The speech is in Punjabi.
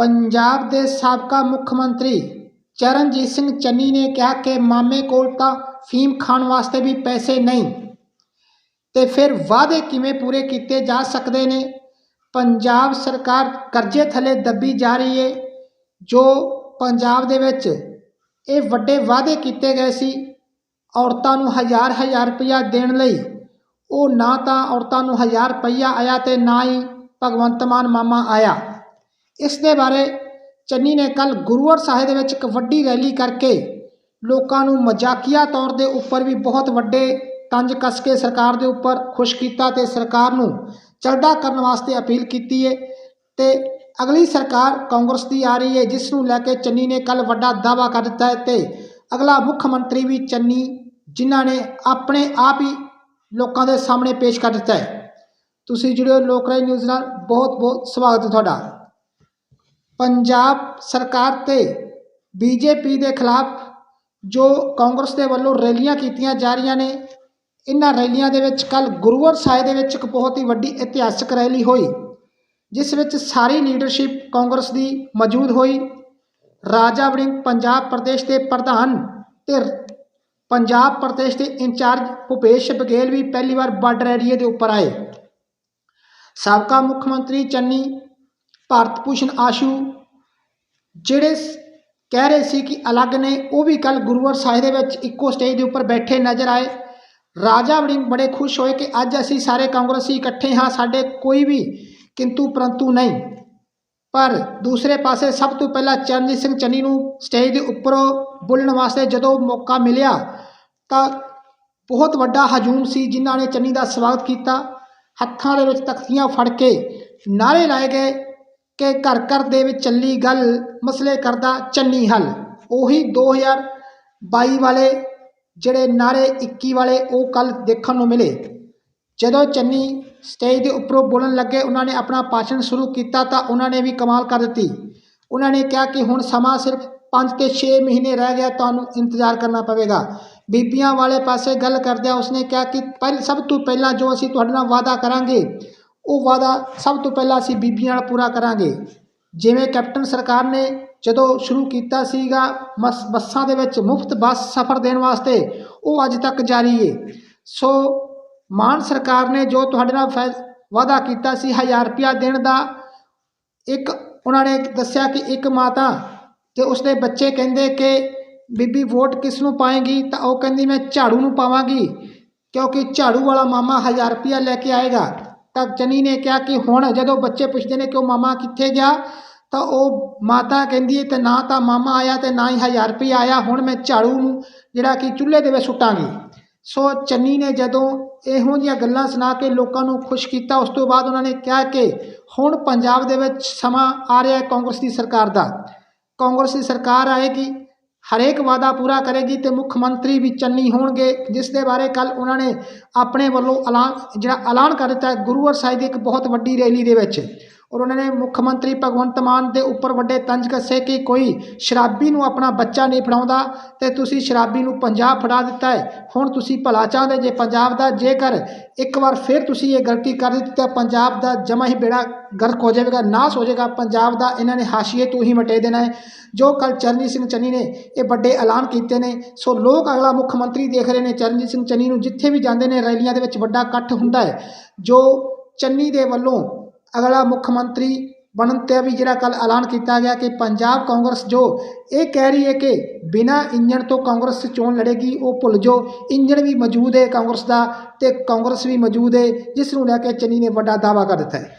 ਪੰਜਾਬ ਦੇ ਸਾਬਕਾ ਮੁੱਖ ਮੰਤਰੀ ਚਰਨਜੀਤ ਸਿੰਘ ਚੰਨੀ ਨੇ ਕਿਹਾ ਕਿ ਮਾਮੇ ਕੋਲ ਤਾਂ ਫੀਮ ਖਾਣ ਵਾਸਤੇ ਵੀ ਪੈਸੇ ਨਹੀਂ। ਤੇ ਫਿਰ ਵਾਅਦੇ ਕਿਵੇਂ ਪੂਰੇ ਕੀਤੇ ਜਾ ਸਕਦੇ ਨੇ? ਪੰਜਾਬ ਸਰਕਾਰ ਕਰਜ਼ੇ ਥੱਲੇ ਦੱਬੀ ਜਾ ਰਹੀ ਹੈ ਜੋ ਪੰਜਾਬ ਦੇ ਵਿੱਚ ਇਹ ਵੱਡੇ ਵਾਅਦੇ ਕੀਤੇ ਗਏ ਸੀ ਔਰਤਾਂ ਨੂੰ ਹਜ਼ਾਰ ਹਜ਼ਾਰ ਰੁਪਇਆ ਦੇਣ ਲਈ। ਉਹ ਨਾ ਤਾਂ ਔਰਤਾਂ ਨੂੰ ਹਜ਼ਾਰ ਰੁਪਇਆ ਆਇਆ ਤੇ ਨਾ ਹੀ ਭਗਵੰਤ ਮਾਨ ਮਾਮਾ ਆਇਆ। ਇਸ ਦੇ ਬਾਰੇ ਚੰਨੀ ਨੇ ਕੱਲ ਗੁਰੂਵਰ ਸਾਹਿਬ ਦੇ ਵਿੱਚ ਇੱਕ ਵੱਡੀ ਰੈਲੀ ਕਰਕੇ ਲੋਕਾਂ ਨੂੰ ਮਜ਼ਾਕੀਆ ਤੌਰ ਦੇ ਉੱਪਰ ਵੀ ਬਹੁਤ ਵੱਡੇ ਤੰਜ ਕੱਸ ਕੇ ਸਰਕਾਰ ਦੇ ਉੱਪਰ ਖੁਸ਼ ਕੀਤਾ ਤੇ ਸਰਕਾਰ ਨੂੰ ਚਲਦਾ ਕਰਨ ਵਾਸਤੇ ਅਪੀਲ ਕੀਤੀ ਹੈ ਤੇ ਅਗਲੀ ਸਰਕਾਰ ਕਾਂਗਰਸ ਦੀ ਆ ਰਹੀ ਹੈ ਜਿਸ ਨੂੰ ਲੈ ਕੇ ਚੰਨੀ ਨੇ ਕੱਲ ਵੱਡਾ ਦਾਅਵਾ ਕਰ ਦਿੱਤਾ ਹੈ ਤੇ ਅਗਲਾ ਮੁੱਖ ਮੰਤਰੀ ਵੀ ਚੰਨੀ, ਜਿਨ੍ਹਾਂ ਨੇ ਆਪਣੇ ਆਪ ਹੀ ਲੋਕਾਂ ਦੇ ਸਾਹਮਣੇ ਪੇਸ਼ ਕਰ ਦਿੱਤਾ ਹੈ। ਤੁਸੀਂ ਜੁੜਿਓ ਲੋਕ ਰਾਏ ਨਿਊਜ਼ ਨਾਲ ਬਹੁਤ ਬਹੁਤ ਸਵਾਗਤ ਹੈ ਤੁਹਾਡਾ। ਪੰਜਾਬ ਸਰਕਾਰ ਤੇ ਬੀਜੇਪੀ ਦੇ ਖਿਲਾਫ ਜੋ ਕਾਂਗਰਸ ਦੇ ਵੱਲੋਂ ਰੈਲੀਆਂ ਕੀਤੀਆਂ ਜਾ ਰਹੀਆਂ ਨੇ, ਇਹਨਾਂ ਰੈਲੀਆਂ ਦੇ ਵਿੱਚ ਕੱਲ ਗੁਰੂਵਰ ਸਾਹਿਬ ਦੇ ਵਿੱਚ ਇੱਕ ਬਹੁਤ ਹੀ ਵੱਡੀ ਇਤਿਹਾਸਕ ਰੈਲੀ ਹੋਈ, ਜਿਸ ਵਿੱਚ ਸਾਰੀ ਲੀਡਰਸ਼ਿਪ ਕਾਂਗਰਸ ਦੀ ਮੌਜੂਦ ਹੋਈ। ਰਾਜਾ ਵੜਿੰਗ ਪੰਜਾਬ ਪ੍ਰਦੇਸ਼ ਦੇ ਪ੍ਰਧਾਨ ਤੇ ਪੰਜਾਬ ਪ੍ਰਦੇਸ਼ ਦੇ ਇੰਚਾਰਜ ਭੁਪੇਸ਼ ਬਘੇਲ ਵੀ ਪਹਿਲੀ ਵਾਰ ਬਾਰਡਰ ਏਰੀਏ ਦੇ ਉੱਪਰ ਆਏ। ਸਾਬਕਾ ਮੁੱਖ ਮੰਤਰੀ ਚੰਨੀ, ਭਾਰਤ ਭੂਸ਼ਣ ਆਸ਼ੂ ਜਿਹੜੇ ਸ- ਕਹਿ ਰਹੇ ਸੀ ਕਿ ਅਲੱਗ ਨੇ, ਉਹ ਵੀ ਕੱਲ ਗੁਰੂਵਰ ਸਾਹਿਬ ਦੇ ਵਿੱਚ ਇੱਕੋ ਸਟੇਜ ਦੇ ਉੱਪਰ ਬੈਠੇ ਨਜ਼ਰ ਆਏ। ਰਾਜਾ ਵੜਿੰਗ ਬੜੇ ਖੁਸ਼ ਹੋਏ ਕਿ ਅੱਜ ਅਸੀਂ ਸਾਰੇ ਕਾਂਗਰਸੀ ਇਕੱਠੇ ਹਾਂ, ਸਾਡੇ ਕੋਈ ਵੀ ਕਿੰਤੂ ਪਰੰਤੂ ਨਹੀਂ। ਪਰ ਦੂਸਰੇ ਪਾਸੇ ਸਭ ਤੋਂ ਪਹਿਲਾਂ ਚਰਨਜੀਤ ਸਿੰਘ ਚੰਨੀ ਨੂੰ ਸਟੇਜ ਦੇ ਉੱਪਰੋਂ ਬੋਲਣ ਵਾਸਤੇ ਜਦੋਂ ਮੌਕਾ ਮਿਲਿਆ, ਤਾਂ ਬਹੁਤ ਵੱਡਾ ਹਜੂਮ ਸੀ ਜਿਨ੍ਹਾਂ ਨੇ ਚੰਨੀ ਦਾ ਸਵਾਗਤ ਕੀਤਾ। ਹੱਥਾਂ ਦੇ ਵਿੱਚ ਤਖਤੀਆਂ ਫੜ ਕੇ ਨਾਰੇ ਲਾਏ ਗਏ। ਕਿ ਘਰ ਘਰ ਦੇ ਵਿੱਚ ਚੱਲੀ ਗੱਲ, ਮਸਲੇ ਕਰਦਾ ਚੰਨੀ ਹੱਲ। ਉਹੀ 2022 ਵਾਲੇ ਜਿਹੜੇ ਨਾਰੇ 21 ਵਾਲੇ ਉਹ ਕੱਲ ਦੇਖਣ ਨੂੰ ਮਿਲੇ। ਜਦੋਂ ਚੰਨੀ ਸਟੇਜ ਦੇ ਉੱਪਰੋਂ ਬੋਲਣ ਲੱਗੇ, ਉਹਨਾਂ ਨੇ ਆਪਣਾ ਭਾਸ਼ਣ ਸ਼ੁਰੂ ਕੀਤਾ ਤਾਂ ਉਹਨਾਂ ਨੇ ਵੀ ਕਮਾਲ ਕਰ ਦਿੱਤੀ। ਉਹਨਾਂ ਨੇ ਕਿਹਾ ਕਿ ਹੁਣ ਸਮਾਂ ਸਿਰਫ 5 ਤੇ 6 ਮਹੀਨੇ ਰਹਿ ਗਿਆ, ਤੁਹਾਨੂੰ ਇੰਤਜ਼ਾਰ ਕਰਨਾ ਪਵੇਗਾ। ਬੀਬੀਆਂ ਵਾਲੇ ਪਾਸੇ ਗੱਲ ਕਰਦਿਆਂ ਉਸਨੇ ਕਿਹਾ ਕਿ ਪਹਿਲ, ਸਭ ਤੋਂ ਪਹਿਲਾਂ ਜੋ ਅਸੀਂ ਤੁਹਾਡੇ ਨਾਲ ਵਾਅਦਾ ਕਰਾਂਗੇ ਉਹ ਵਾਅਦਾ ਸਭ ਤੋਂ ਪਹਿਲਾਂ ਅਸੀਂ ਬੀਬੀਆਂ ਨਾਲ ਪੂਰਾ ਕਰਾਂਗੇ। ਜਿਵੇਂ ਕੈਪਟਨ ਸਰਕਾਰ ਨੇ ਜਦੋਂ ਸ਼ੁਰੂ ਕੀਤਾ ਸੀਗਾ ਮਸ ਬੱਸਾਂ ਦੇ ਵਿੱਚ ਮੁਫਤ ਬੱਸ ਸਫ਼ਰ ਦੇਣ ਵਾਸਤੇ, ਉਹ ਅੱਜ ਤੱਕ ਜਾਰੀ ਹੈ ਸੋ ਮਾਨ ਸਰਕਾਰ ਨੇ ਜੋ ਤੁਹਾਡੇ ਨਾਲ ਫੈ, ਵਾਅਦਾ ਕੀਤਾ ਸੀ 1000 ਰੁਪਇਆ ਦੇਣ ਦਾ, ਇੱਕ ਉਹਨਾਂ ਨੇ ਦੱਸਿਆ ਕਿ ਇੱਕ ਮਾਤਾ ਤੇ ਉਸਦੇ ਬੱਚੇ ਕਹਿੰਦੇ ਕਿ ਬੀਬੀ ਵੋਟ ਕਿਸ ਨੂੰ ਪਾਏਗੀ ਤਾਂ ਉਹ ਕਹਿੰਦੀ ਮੈਂ ਝਾੜੂ ਨੂੰ ਪਾਵਾਂਗੀ, ਕਿਉਂਕਿ ਝਾੜੂ ਵਾਲਾ ਮਾਮਾ 1000 ਰੁਪਇਆ ਲੈ ਕੇ ਆਏਗਾ। ਤਾਂ ਚੰਨੀ ਨੇ ਕਿਹਾ ਕਿ ਹੁਣ ਜਦੋਂ ਬੱਚੇ ਪੁੱਛਦੇ ਨੇ ਕਿ ਉਹ ਮਾਮਾ ਕਿੱਥੇ ਗਿਆ, ਤਾਂ ਉਹ ਮਾਤਾ ਕਹਿੰਦੀ ਹੈ, ਤੇ ਨਾ ਤਾਂ ਮਾਮਾ ਆਇਆ ਤੇ ਨਾ ਹੀ 1000 ਰੁਪਇਆ ਆਇਆ, ਹੁਣ ਮੈਂ ਝਾੜੂ ਨੂੰ ਜਿਹੜਾ ਕਿ ਚੁੱਲ੍ਹੇ ਦੇ ਵਿੱਚ ਸੁੱਟਾਂਗੀ। ਸੋ ਚੰਨੀ ਨੇ ਜਦੋਂ ਇਹੋ ਜਿਹੀਆਂ ਗੱਲਾਂ ਸੁਣਾ ਕੇ ਲੋਕਾਂ ਨੂੰ ਖੁਸ਼ ਕੀਤਾ, ਉਸ ਤੋਂ ਬਾਅਦ ਉਹਨਾਂ ਨੇ ਕਿਹਾ ਕਿ ਹੁਣ ਪੰਜਾਬ ਦੇ ਵਿੱਚ ਸਮਾਂ ਆ ਰਿਹਾ ਹੈ ਕਾਂਗਰਸ ਦੀ ਸਰਕਾਰ ਦਾ। ਕਾਂਗਰਸ ਦੀ ਸਰਕਾਰ ਆਏਗੀ ਹਰੇਕ ਵਾਅਦਾ ਪੂਰਾ ਕਰੇਗੀ ਤੇ ਮੁੱਖ ਮੰਤਰੀ ਵੀ ਚੰਨੀ ਹੋਣਗੇ, ਜਿਸ ਦੇ ਬਾਰੇ ਕੱਲ ਉਹਨਾਂ ਨੇ ਆਪਣੇ ਵੱਲੋਂ ਐਲਾਨ, ਜਿਹੜਾ ਐਲਾਨ ਕਰ ਦਿੱਤਾ ਗੁਰੂਵਰ ਸਾਹਿਬ ਦੀ ਇੱਕ ਬਹੁਤ ਵੱਡੀ ਰੈਲੀ ਦੇ ਵਿੱਚ। ਔਰ ਉਹਨਾਂ ਨੇ ਮੁੱਖ ਮੰਤਰੀ ਭਗਵੰਤ ਮਾਨ ਦੇ ਉੱਪਰ ਵੱਡੇ ਤੰਜ ਕੱਸੇ ਕਿ ਕੋਈ ਸ਼ਰਾਬੀ ਨੂੰ ਆਪਣਾ ਬੱਚਾ ਨਹੀਂ ਫੜਾਉਂਦਾ ਤੇ ਤੁਸੀਂ ਸ਼ਰਾਬੀ ਨੂੰ ਪੰਜਾਬ ਫੜਾ ਦਿੱਤਾ ਹੈ। ਹੁਣ ਤੁਸੀਂ ਭਲਾ ਚਾਹੁੰਦੇ ਜੇ ਪੰਜਾਬ ਦਾ ਜੇਕਰ ਇੱਕ ਵਾਰ ਫਿਰ ਤੁਸੀਂ ਇਹ ਗਲਤੀ ਕਰ ਦਿੱਤੀ ਤਾਂ ਪੰਜਾਬ ਦਾ ਜਮਾ ਹੀ ਬੇੜਾ ਗਰਕ ਹੋ ਜਾਵੇਗਾ, ਨਾਸ ਹੋ ਜਾਏਗਾ ਪੰਜਾਬ ਦਾ ਇਹਨਾਂ ਨੇ ਹਾਸ਼ੀਏ ਤੋਂ ਹੀ ਮਟੇ ਦੇਣਾ ਹੈ। ਜੋ ਕੱਲ ਚਰਨਜੀਤ ਸਿੰਘ ਚੰਨੀ ਨੇ ਇਹ ਵੱਡੇ ਐਲਾਨ ਕੀਤੇ ਨੇ, ਸੋ ਲੋਕ ਅਗਲਾ ਮੁੱਖ ਮੰਤਰੀ ਦੇਖ ਰਹੇ ਨੇ ਚਰਨਜੀਤ ਸਿੰਘ ਚੰਨੀ ਨੂੰ ਜਿੱਥੇ ਵੀ ਜਾਂਦੇ ਨੇ ਰੈਲੀਆਂ ਦੇ ਵਿੱਚ ਵੱਡਾ ਇਕੱਠ ਹੁੰਦਾ ਹੈ। ਜੋ ਚੰਨੀ ਦੇ ਵੱਲੋਂ ਅਗਲਾ ਮੁੱਖ ਮੰਤਰੀ ਬਣਨ ਤੇ ਵੀ ਜਿਹੜਾ ਕੱਲ ਐਲਾਨ ਕੀਤਾ ਗਿਆ ਕਿ ਪੰਜਾਬ ਕਾਂਗਰਸ ਜੋ ਇਹ ਕਹਿ ਰਹੀ ਹੈ ਕਿ ਬਿਨਾ ਇੰਜਣ ਤੋਂ ਕਾਂਗਰਸ ਚੋਣ ਲੜੇਗੀ, ਉਹ ਭੁੱਲ ਜੋ ਇੰਜਣ ਵੀ ਮੌਜੂਦ ਹੈ ਕਾਂਗਰਸ ਦਾ ਤੇ ਕਾਂਗਰਸ ਵੀ ਮੌਜੂਦ ਹੈ, ਜਿਸ ਨੂੰ ਲੈ ਕੇ ਚੰਨੀ ਨੇ ਵੱਡਾ ਦਾਅਵਾ ਕਰ ਦਿੱਤਾ ਹੈ।